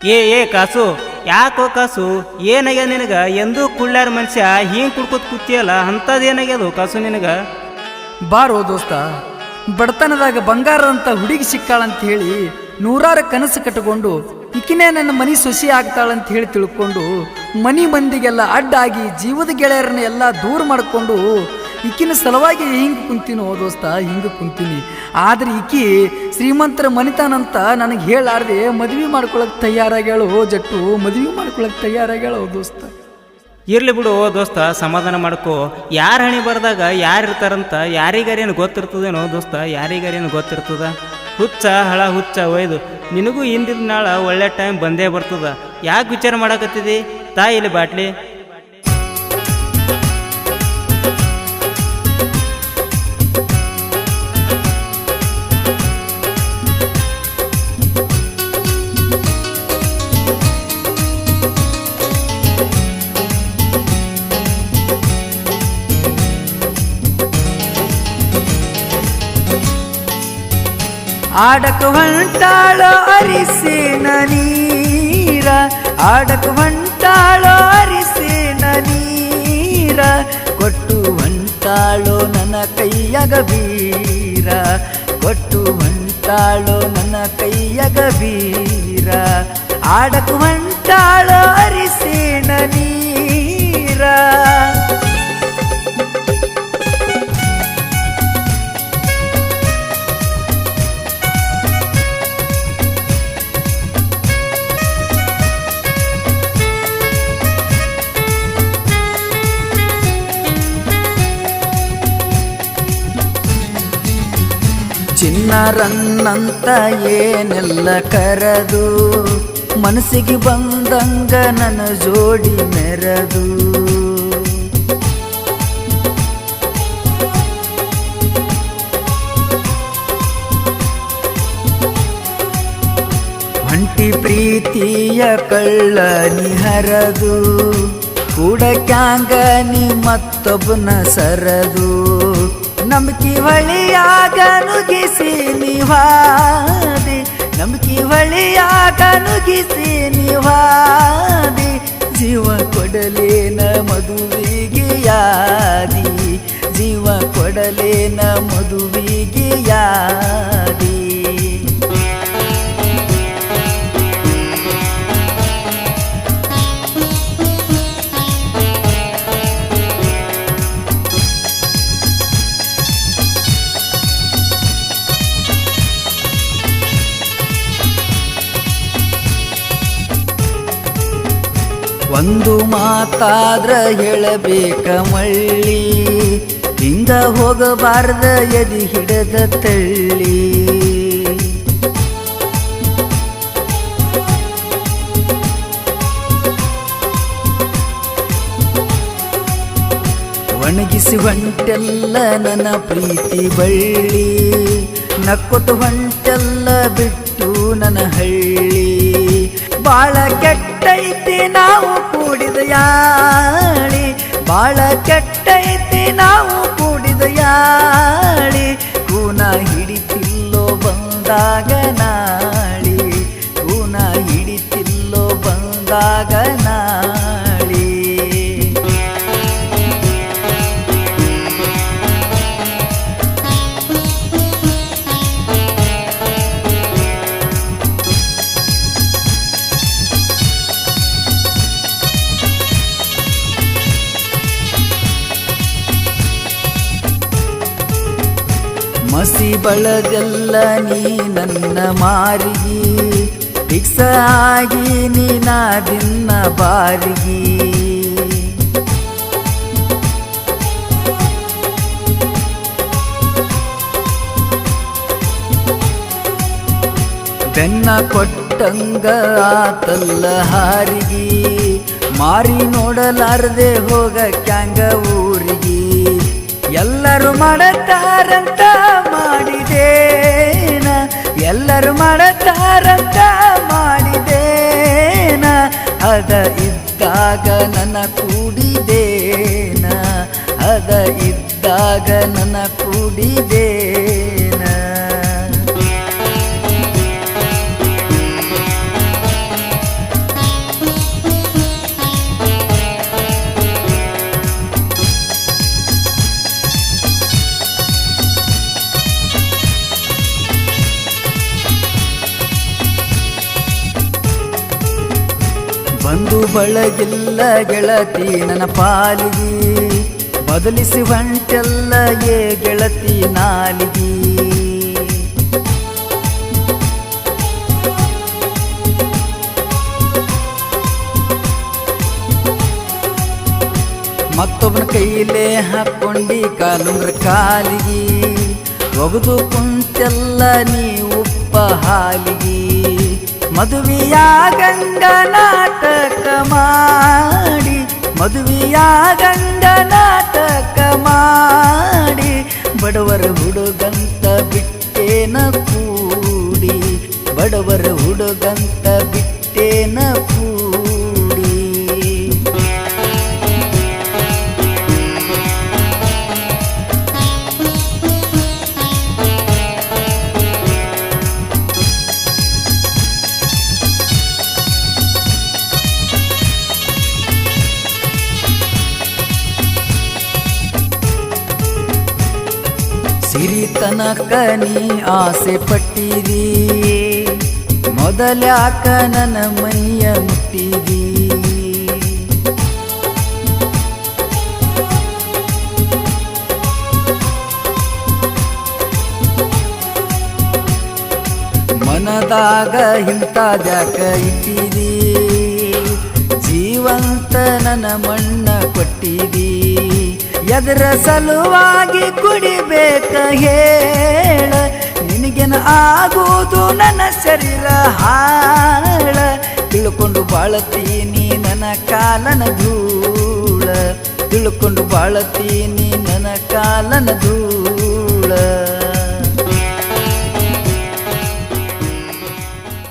ಏ ಏ, ಕಾಸು, ಯಾಕೋ ಕಾಸು? ಏನಾಗ್ಯದ ನಿನಗ? ಎಂದೂ ಕುಳ್ಳಾರ ಮನುಷ್ಯ ಹಿಂಗ್ ಕುಡ್ಕೋತ್ ಕೂತಿಯಲ್ಲ ಅಂಥದ್ದೇನಾಗ್ಯದು ಕಾಸು ನಿನಗ? ಬಾರೋ ದೋಸ್ತ, ಬಡತನದಾಗ ಬಂಗಾರ ಅಂತ ಹುಡುಗಿ ಸಿಕ್ಕಾಳಂತ ಹೇಳಿ ನೂರಾರು ಕನಸು ಕಟ್ಟಿಕೊಂಡು ಇಕಿನೇ ನನ್ನ ಮನಿ ಸೊಸಿ ಆಗ್ತಾಳಂತ ಹೇಳಿ ತಿಳ್ಕೊಂಡು, ಮನಿ ಮಂದಿಗೆಲ್ಲ ಅಡ್ಡಾಗಿ ಜೀವದ ಗೆಳೆಯರನ್ನ ಎಲ್ಲ ದೂರ ಮಾಡಿಕೊಂಡು ಇಕಿನ ಸಲುವಾಗಿ ಹಿಂಗೆ ಕುಂತೀನೋ ದೋಸ್ತ, ಹಿಂಗೆ ಕುಂತೀನಿ. ಆದ್ರೆ ಈಕಿ ಶ್ರೀಮಂತರ ಮನಿತಾನಂತ ನನಗೆ ಹೇಳಾರ್ದೆ ಮದುವೆ ಮಾಡ್ಕೊಳಕ್ ತಯಾರಾಗ್ಯಾಳು ಜಟ್ಟು, ಮದುವೆ ಮಾಡ್ಕೊಳಕ್ ತಯಾರಾಗ್ಯಾಳು ದೋಸ್ತ. ಇರ್ಲಿ ಬಿಡು ದೋಸ್ತ, ಸಮಾಧಾನ ಮಾಡ್ಕೋ. ಯಾರ ಹಣಿ ಬರ್ದಾಗ ಯಾರು ಇರ್ತಾರಂತ ಯಾರಿಗಾರೇನು ಗೊತ್ತಿರ್ತದೇನೋ ದೋಸ್ತ, ಯಾರಿಗಾರೇನು ಗೊತ್ತಿರ್ತದ? ಹುಚ್ಚ, ಹಳ, ಹುಚ್ಚ, ಒಯ್ದು. ನಿನಗೂ ಹಿಂದಿನ ನಾಳ ಒಳ್ಳೆ ಟೈಮ್ ಬಂದೇ ಬರ್ತದ. ಯಾಕೆ ವಿಚಾರ ಮಾಡಕತ್ತಿದಿ? ತಾಯಿ ಇಲ್ಲಿ ಬಾಟ್ಲಿ. ಆಡಕ ಹೊಂಟಾಳೋ ಅರಿಸಿನ ನೀರ, ಆಡಕು ಹೊಂಟಾಳೋ ನೀರ ಕೊಟ್ಟು ಹೊಂಟಾಳೋ ನನ್ನ ಕೈಯಗ ಬೀರ ಕೊಟ್ಟು ಹೊಂಟಾಳೋ ನನ್ನ ಕೈಯಗ ಬೀರ, ಆಡಕು ಹೊಂಟಾಳೋ ನೀರ. ಚಿನ್ನರನ್ನಂತ ಏನೆಲ್ಲ ಕರೆದು? ಮನಸ್ಸಿಗೆ ಬಂದಂಗ ನನ್ನ ಜೋಡಿ ಮೆರೆದು. ಅಂಟಿ ಪ್ರೀತಿಯ ಕಳ್ಳನಿ ಹರದು. ಕೂಡಕ್ಯಾಂಗ ನೀ ಮತ್ತೊಬ್ಬನ ಸರದು. ನಂಬಿಕೆ ಹೊಳಿಯಾಗ ನುಗಿಸಿ ನಿವಾದಿ. ನಮ್ಕಿ ಹೊಳಿಯಾಗ ನುಗಿಸಿ ನಿವಾದಿ. ಜೀವ ಕೊಡಲೇನ ಮದುವಿಗೆ ಯಾದಿ. ಜೀವ ಕೊಡಲೇನ ಮದುವಿಗೆ ಯಾದಿ. ಮಾತಾದ್ರ ಹೇಳಬೇಕ ಮಳ್ಳಿ. ಹಿಂಗ ಹೋಗಬಾರ್ದ ಎದಿ ಹಿಡದ ತಳ್ಳಿ. ಒಣಗಿಸಿ ಹೊಂಟೆಲ್ಲ ನನ್ನ ಪ್ರೀತಿ ಬಳ್ಳಿ. ನಕ್ಕೊತು ಹೊಂಟೆಲ್ಲ ಬಿಟ್ಟು ನನ್ನ ಹಳ್ಳಿ. ಬಾಳ ಕೆಟ್ಟೈತಿ ನಾವು ಬಾಳ ಕೆಟ್ಟೈತಿ ನಾವು ಕೂಡಿದ ಯಾಳಿ. ಕೂನ ಹಿಡಿತಿಲ್ಲೋ ಬಂದಾಗ ನಾಳಿ. ಕೂನ ಹಿಡಿತಿಲ್ಲೋ ಬಂದಾಗ ನಾಳಿ. ಮಸಿ ಬಳದೆಲ್ಲ ನೀ ನನ್ನ ಮಾರಿಗಿ ಫಿಕ್ಸ ಆಗಿ ನೀ ನಾ ದಿನ ಬಾರಿಗಿ ಬೆನ್ನ ಕೊಟ್ಟಂಗ ಆತಲ್ಲ ಹಾರಿಗಿ ಮಾರಿ ನೋಡಲಾರದೆ ಹೋಗ ಕ್ಯಾಂಗ ಊರಿಗಿ ಎಲ್ಲರೂ ಮಾಡತಾರಂತ ಮಾಡಿದೇನ. ಎಲ್ಲರೂ ಮಾಡತಾರಂತ ಮಾಡಿದೇನ. ಅದ ಇದ್ದಾಗ ನನ್ನ ಕೂಡಿದೇನ. ಅದ ಇದ್ದಾಗ ನನ್ನ ಕೂಡಿದೇನ ಬಳಗಿಲ್ಲ ಗೆಳತಿ ನನ್ನ ಪಾಲಿಗೆ. ಬದಲಿಸಿ ಹೊಂಟೆಲ್ಲ ಏ ಗೆಳತಿ ನಾಲಿಗೆ. ಮತ್ತೊಬ್ಬನ ಕೈಲೇ ಹಾಕೊಂಡಿ ಕಾಲುಂಗ್ರ ಕಾಲಿಗೆ. ಒಗೆದು ಕುಂತೆಲ್ಲ ನೀ ಉಪ್ಪ ಹಾಲಿಗೆ. ಮದುವೆಯ ಗಂಗ ನಾಟಕ ಮಾಡಿ ಮದುವೆಯ ಗಂಗ ನಾಟಕ ಮಾಡಿ ಬಡವರ ಹುಡುಗಂತ ಸಿರಿತನಕ ನೀ ಆಸೆ ಪಟ್ಟಿರಿ. ಮೊದಲ್ಯಾಕ ನನ್ನ ಮೈಯ ಮುಟ್ಟಿರಿ. ಮನದಾಗ ಇಂಥ ಜಾಕ ಇಟ್ಟಿರಿ. ಜೀವಂತ ನನ್ನ ಮಣ್ಣ ಕೊಟ್ಟಿರಿ. ಎದರ ಸಲುವಾಗಿ ಕುಡಿಬೇಕ ಹೇಳ. ನಿನಗೇನು ಆಗುವುದು ನನ್ನ ಶರೀರ ಹಾಳ. ತಿಳ್ಕೊಂಡು ಬಾಳತೀನಿ ನನ್ನ ಕಾಲನ ಧೂಳ. ತಿಳ್ಕೊಂಡು ಬಾಳತೀನಿ ನನ್ನ ಕಾಲನ ಧೂಳ.